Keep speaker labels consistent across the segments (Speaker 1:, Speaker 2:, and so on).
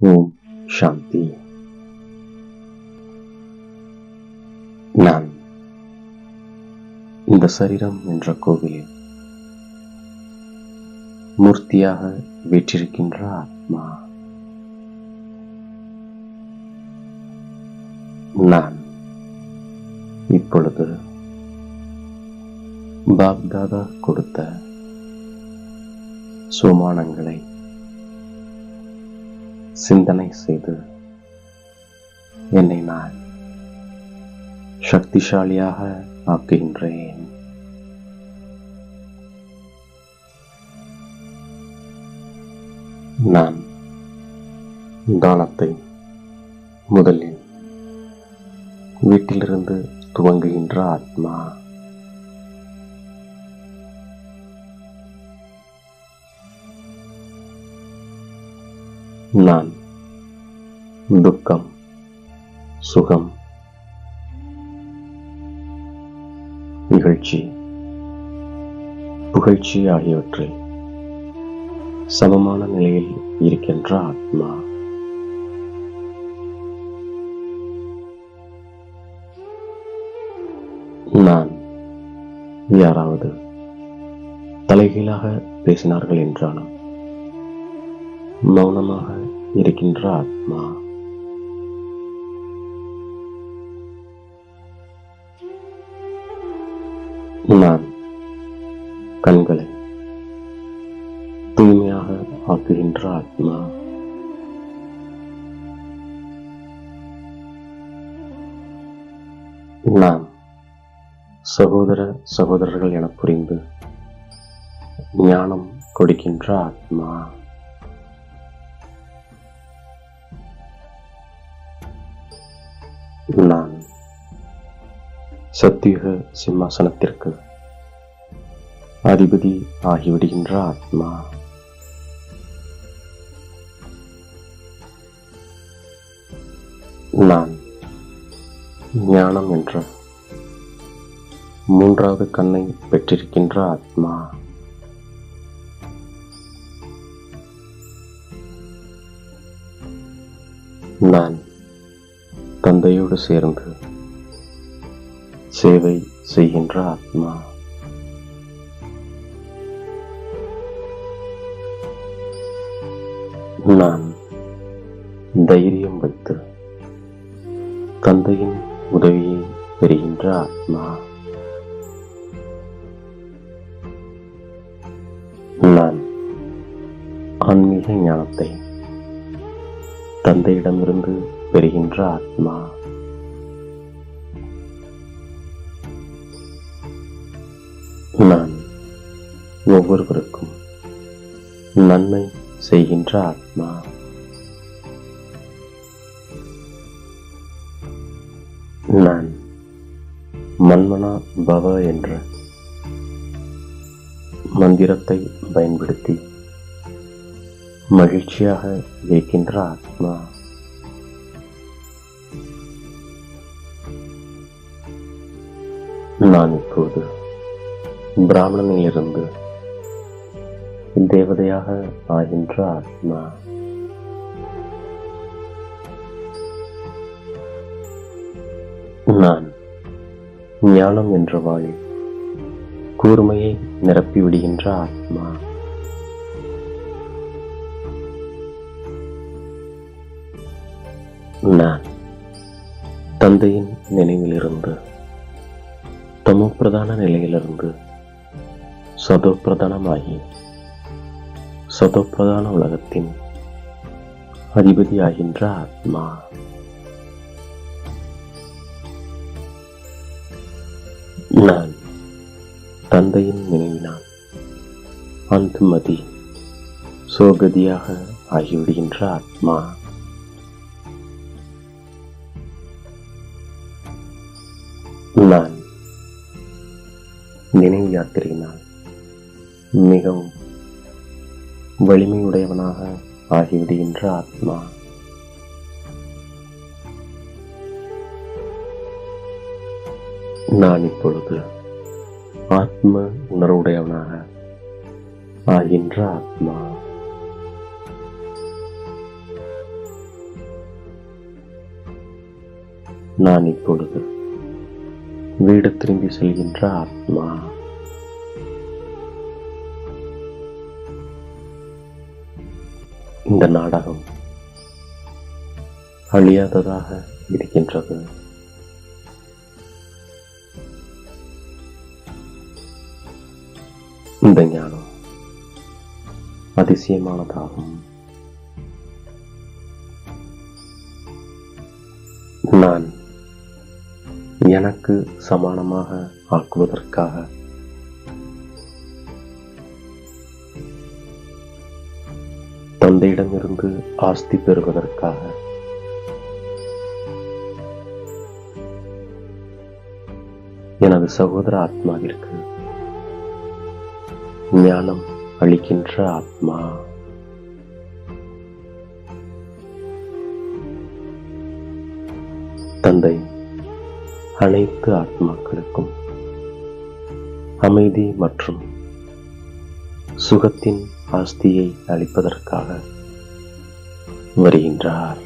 Speaker 1: ஓம் சாந்தி நான் இந்த சரீரம் என்ற கோவிலில் மூர்த்தியாக வீற்றிருக்கின்ற ஆத்மா. நான் இப்பொழுது பாப்தாதா கொடுத்த சுமானங்களை சிந்தனை செய்து என்னை நான் சக்திசாலியாக ஆக்குகின்றேன். நான் தானத்தை முதலில் வீட்டிலிருந்து துவங்குகின்ற ஆத்மா. இகழ்ச்சி புகழ்ச்சி ஆகியவற்றில் சமமான நிலையில் இருக்கின்ற ஆத்மா. நான் யாராவது தலைகீழாக பேசினார்கள் என்றாலும் மௌனமாக இருக்கின்ற ஆத்மா கண்களை தூய்மையாக ஆக்குகின்ற ஆத்மா. நாம் சகோதர சகோதரர்கள் என புரிந்து ஞானம் கொடுக்கின்ற ஆத்மா. நான் சத்தியுக சிம்மாசனத்திற்கு அதிபதி ஆகிவிடுகின்ற ஆத்மா. நான் ஞானம் என்ற மூன்றாவது கண்ணை பெற்றிருக்கின்ற ஆத்மா. நான் தந்தையோடு சேர்ந்து சேவை செய்கின்ற ஆத்மா. நான் தைரியம் வைத்து தந்தையின் உதவியை பெறுகின்ற ஆத்மா. நான் ஆன்மீக ஞானத்தை தந்தையிடமிருந்து பெறுகின்ற ஆத்மா. நான் ஒவ்வொருவருக்கும் நன்மை செய்கின்ற ஆத்மா நான் மன்மனா பவ என்ற மந்திரத்தை பயன்படுத்தி மகிழ்ச்சியாக இருக்கின்ற ஆத்மா நான் இப்போது பிராமணனிலிருந்து தேவதையாக ஆகின்ற ஆத்மா. நான் ஞானம் என்ற வாளில் கூர்மையை நிரப்பி விடுகின்ற ஆத்மா. நான் தந்தையின் நினைவிலிருந்து தமோ பிரதான நிலையிலிருந்து சதோ பிரதானமாகி சதோ உலகத்தின் அதிபதியாகின்ற ஆத்மா. நான் தந்தையின் நினைவினால் அந்துமதி சோகதியாக ஆகிவிடுகின்ற ஆத்மா. நான் நினைவு யாத்திரையினால் மிகவும் வலிமையுடையவனாக ஆகிவிடுகின்ற ஆத்மா. நான் இப்பொழுது ஆத்ம உணர்வுடையவனாக ஆகின்ற ஆத்மா. நான் இப்பொழுது வீடு திரும்பி செல்கின்ற ஆத்மா. இந்த நாடகம் அழியாததாக இருக்கின்றது. இந்த ஞானம் அதிசயமானதாகும். நான் எனக்கு சமானமாக ஆக்குவதற்காக தந்தையிடமிருந்து ஆஸ்தி பெறுவதற்காக. எனது சகோதர ஆத்மாவிற்கு ஞானம் அளிக்கின்ற ஆத்மா. தந்தை அனைத்து ஆத்மாக்களுக்கும் அமைதி மற்றும் சுகத்தின் ஆஸ்தியை அளிப்பதற்காக வருகின்றார்.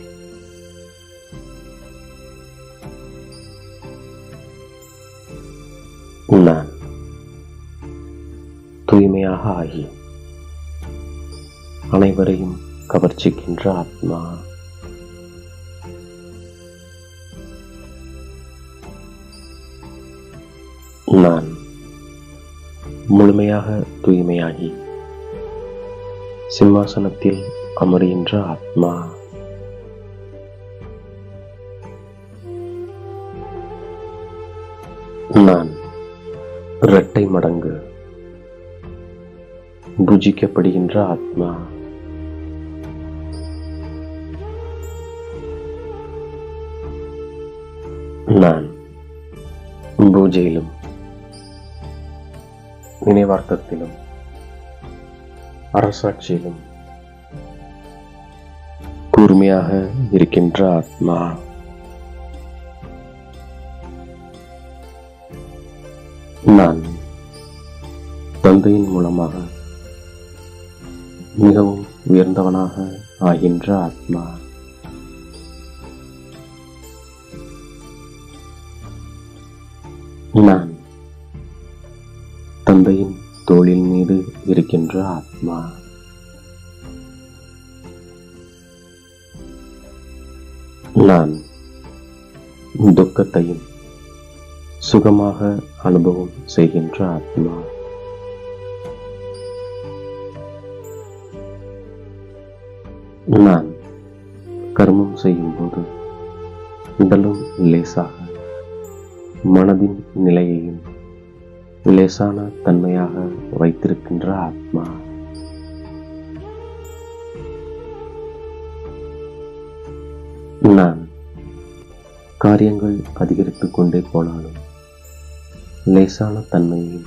Speaker 1: நான் தூய்மையாக ஆகி அனைவரையும் கவர்ச்சிக்கின்ற ஆத்மா நான் முழுமையாக தூய்மையாகி சிம்மாசனத்தில் அமருகின்ற ஆத்மா. நான் இரட்டை மடங்கு புஜிக்கப்படுகின்ற ஆத்மா. நான் பூஜையிலும் நினைவார்த்தத்திலும் அரசாட்சியிலும் கூர்மையாக இருக்கின்ற ஆத்மா. நான் தந்தையின் மூலமாக மிகவும் உயர்ந்தவனாக ஆகின்ற ஆத்மா. நான் இருக்கின்ற ஆத்மா. நான் துக்கத்தையும் சுகமாக அனுபவம் செய்கின்ற ஆத்மா. நான் கர்மம் செய்யும்போது உடலும் லேசாக மனதின் நிலையையும் லேசான தன்மையாக வைத்திருக்கின்ற ஆத்மா. நான் காரியங்கள் அதிகரித்துக் கொண்டே போனாலும் லேசான தன்மையை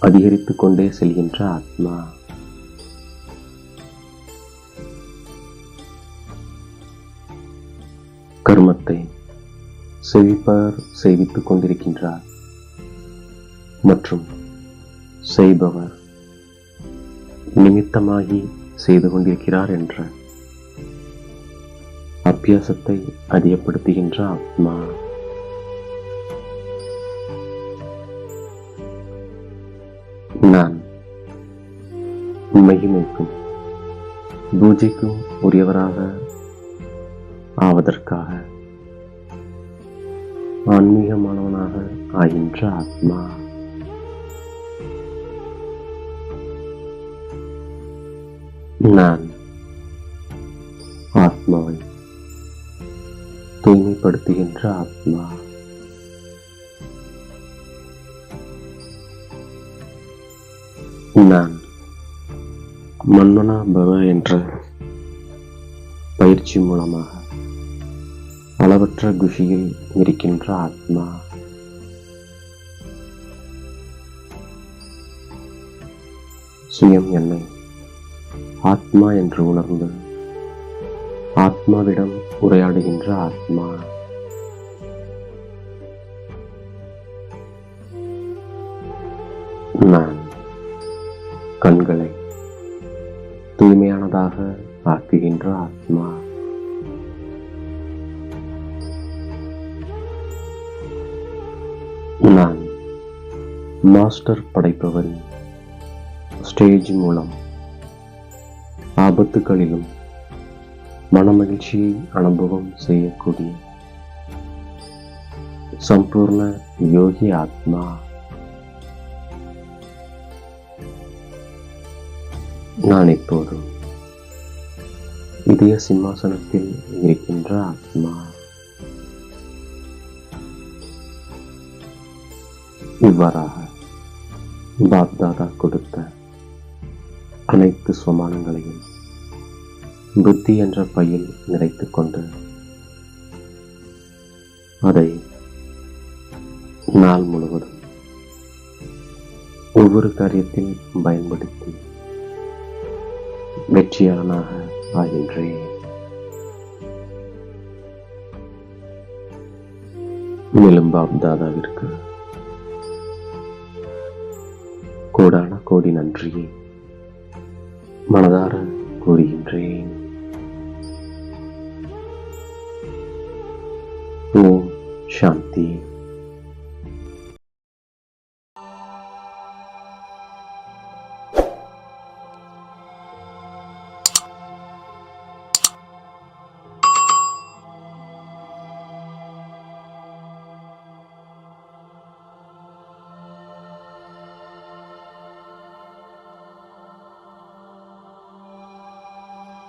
Speaker 1: அதிகரித்துக் கொண்டே செல்கின்ற ஆத்மா கர்மத்தை செவிப்பார் செய்வித்துக் கொண்டிருக்கின்றார். மற்றும் செய்பவர் நிமித்தமாகி செய்து கொண்டிருக்கிறார் என்ற அபியாசத்தை அதிகப்படுத்துகின்ற ஆத்மா. நான் மகிமைக்கும் பூஜைக்கும் உரியவராக ஆவதற்காக ஆன்மீகமானவனாக ஆகின்ற ஆத்மா. நான் ஆத்மாவை தூய்மைப்படுத்துகின்ற ஆத்மா. நான் மன்னனா பவ என்ற பயிற்சி மூலமாக அளவற்ற குஷியில் இருக்கின்ற ஆத்மா. சுயம் என்னை ஆத்மா என்று உணர்ந்து ஆத்மாவிடம் உரையாடுகின்ற ஆத்மா. நான் கண்களை தூய்மையானதாக ஆக்குகின்ற ஆத்மா. நான் மாஸ்டர் படைப்பவன் ஸ்டேஜ் மூலம் ஆபத்துகளிலும் மனமகிழ்ச்சியை அனுபவம் செய்யக்கூடிய சம்பூர்ண யோகி ஆத்மா. நான் இப்போது இதய சிம்மாசனத்தில் இருக்கின்ற ஆத்மா. இவ்வாறாக பாப்தாதா கொடுத்த அனைத்து சுமானங்களையும் புத்தி என்ற பையில் நிறைத்துக் கொண்டு அதை நாள் முழுவதும் ஒவ்வொரு காரியத்தில் பயன்படுத்தி வெற்றியாளனாக ஆகின்றேன். மேலும் பாப்தாதாவிற்கு கோடான கோடி நன்றியை. கூறுகின்றேன். ஓம் சாந்தி.